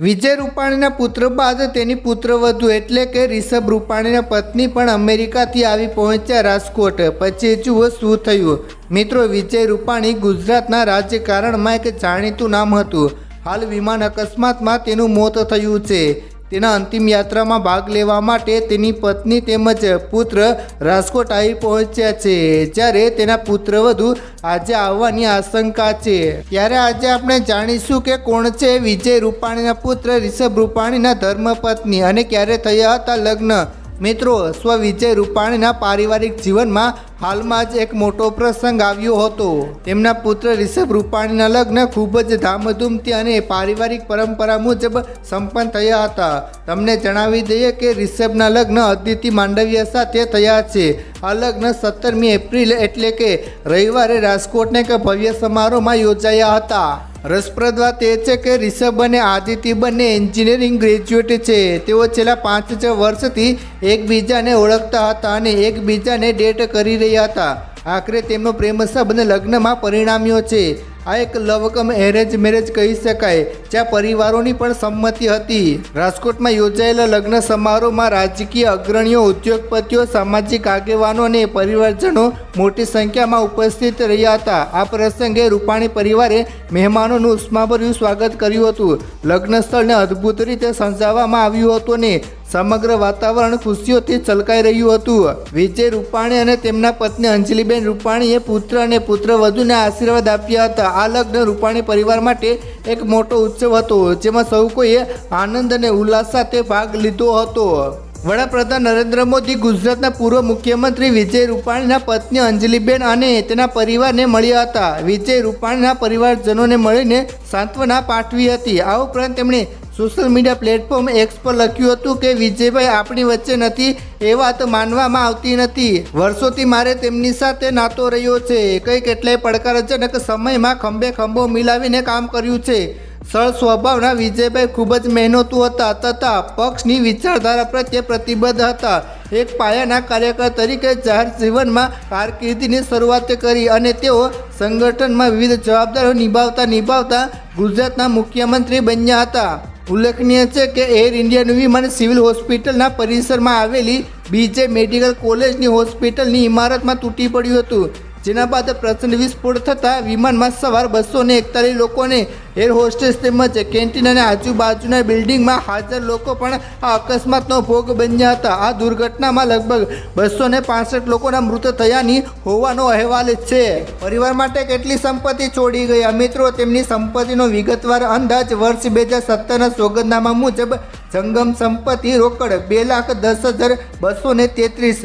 વિજય રૂપાણીના પુત્ર બાદ તેની પુત્રવધુ એટલે કે રિષભ રૂપાણીના પત્ની પણ અમેરિકાથી આવી પહોંચ્યા રાજકોટ. પછી જુઓ શું થયું. મિત્રો, વિજય રૂપાણી ગુજરાતના રાજકારણમાં એક જાણીતું નામ હતું. હાલ વિમાન અકસ્માતમાં તેનું મોત થયું છે. તેના અંતિમ યાત્રામાં ભાગ લેવા માટે તેની પત્ની તેમજ પુત્ર રાજકોટ આવી પહોંચ્યા છે. જ્યારે તેના પુત્ર વધુ આજે આવવાની આશંકા છે. ત્યારે આજે આપણે જાણીશું કે કોણ છે વિજય રૂપાણીના પુત્ર રિષભ રૂપાણીના ધર્મપત્ની અને ક્યારે થયા હતા લગ્ન. મિત્રો સ્વ વિજય રૂપાણીના પારિવારિક જીવનમાં હાલમાં જ એક મોટો પ્રસંગ આવ્યો હતો. તેમના પુત્ર રિષભ રૂપાણીના લગ્ન ખૂબ જ ધામધૂમથી અને પારિવારિક પરંપરા મુજબ સંપન્ન થયા હતા. તમને જણાવી દઈએ કે રિષભના લગ્ન અદિતિ માંડવિયા સાથે થયા છે. આ લગ્ન સત્તરમી એપ્રિલ એટલે કે રવિવારે રાજકોટના એક ભવ્ય સમારોહમાં યોજાયા હતા. રસપ્રદ વાત એ છે કે રિષભ અને આદિત્ય બંને એન્જિનિયરિંગ ગ્રેજ્યુએટ છે. તેઓ છેલ્લા પાંચ છ વર્ષથી એકબીજાને ઓળખતા હતા અને એકબીજાને ડેટ કરી રહ્યા હતા. આખરે તેમનો પ્રેમ સંબંધ લગ્નમાં પરિણામ્યો છે. આ એક લવકમ એરેન્જ મેરેજ કહી શકાય, જ્યાં પરિવારોની પણ સંમતિ હતી. રાજકોટમાં યોજાયેલા લગ્ન સમારોહમાં રાજકીય અગ્રણીઓ, ઉદ્યોગપતિઓ, સામાજિક આગેવાનો અને પરિવારજનો મોટી સંખ્યામાં ઉપસ્થિત રહ્યા હતા. આ પ્રસંગે રૂપાણી પરિવારે મહેમાનોનું ઉષ્માભર્યું સ્વાગત કર્યું હતું. લગ્ન સ્થળને અદ્ભુત રીતે સજાવવામાં આવ્યું હતું અને સમગ્ર વાતાવરણ ખુશીઓથી છલકાઈ રહ્યું હતું. વિજય રૂપાણી અને તેમના પત્ની અંજલિબેન રૂપાણીએ પુત્ર અને પુત્રવધુને આશીર્વાદ આપ્યા હતા. આ લગ્ન રૂપાણી પરિવાર માટે એક મોટો ઉત્સવ હતો, જેમાં સૌ કોઈએ આનંદ અને ઉલ્લાસ સાથે ભાગ લીધો હતો. વડાપ્રધાન નરેન્દ્ર મોદી, ગુજરાતના પૂર્વ મુખ્યમંત્રી વિજય રૂપાણીના પત્ની અંજલિબેન અને તેના પરિવારને મળ્યા હતા. વિજય રૂપાણીના પરિવારજનોને મળીને સાંત્વના પાઠવી હતી. આ ઉપરાંત તેમણે સોશિયલ મીડિયા પ્લેટફોર્મ એક્સ પર લખ્યું હતું કે, વિજયભાઈ, આપણી વચ્ચે નથી. એ વાત માનવામાં આવતી નથી. વર્ષોથી મારે તેમની સાથે નાતો રહ્યો છે. કઈ કેટલાય પડકારજનક સમયમાં ખંભે ખંભો મિલાવીને કામ કર્યું છે. સરળ સ્વભાવના વિજયભાઈ ખૂબ જ મહેનતુ હતા, તથા પક્ષની વિચારધારા પ્રત્યે પ્રતિબદ્ધ હતા. એક પાયાના કાર્યકર તરીકે જાહેર જીવનમાં કારકિર્દીની શરૂઆત કરી અને તેઓ સંગઠનમાં વિવિધ જવાબદારીઓ નિભાવતા નિભાવતા ગુજરાતના મુખ્યમંત્રી બન્યા હતા. ઉલ્લેખનીય છે કે એર ઇન્ડિયાનું વિમાન સિવિલ હોસ્પિટલના પરિસરમાં આવેલી બીજે મેડિકલ કોલેજની હોસ્પિટલની ઇમારતમાં તૂટી પડ્યું હતું. જેના બાદ પ્રચંડ વિસ્ફોટ થતાં વિમાનમાં સવાર બસો ને એકતાલીસ લોકોને એર હોસ્ટેસ તેમજ કેન્ટીન અને આજુબાજુના બિલ્ડિંગમાં હાજર લોકો પણ આ અકસ્માતનો ભોગ બન્યા હતા. આ દુર્ઘટનામાં લગભગ બસો ને પાસઠ લોકોના મૃત થયાની હોવાનો અહેવાલ છે. પરિવાર માટે કેટલી સંપત્તિ છોડી ગયા મિત્રો તેમની સંપત્તિનો વિગતવાર અંદાજ વર્ષ બે હજાર સત્તરના સોગંદનામા મુજબ જંગમ સંપત્તિ રોકડ બે લાખ દસ હજાર બસો ને તેત્રીસ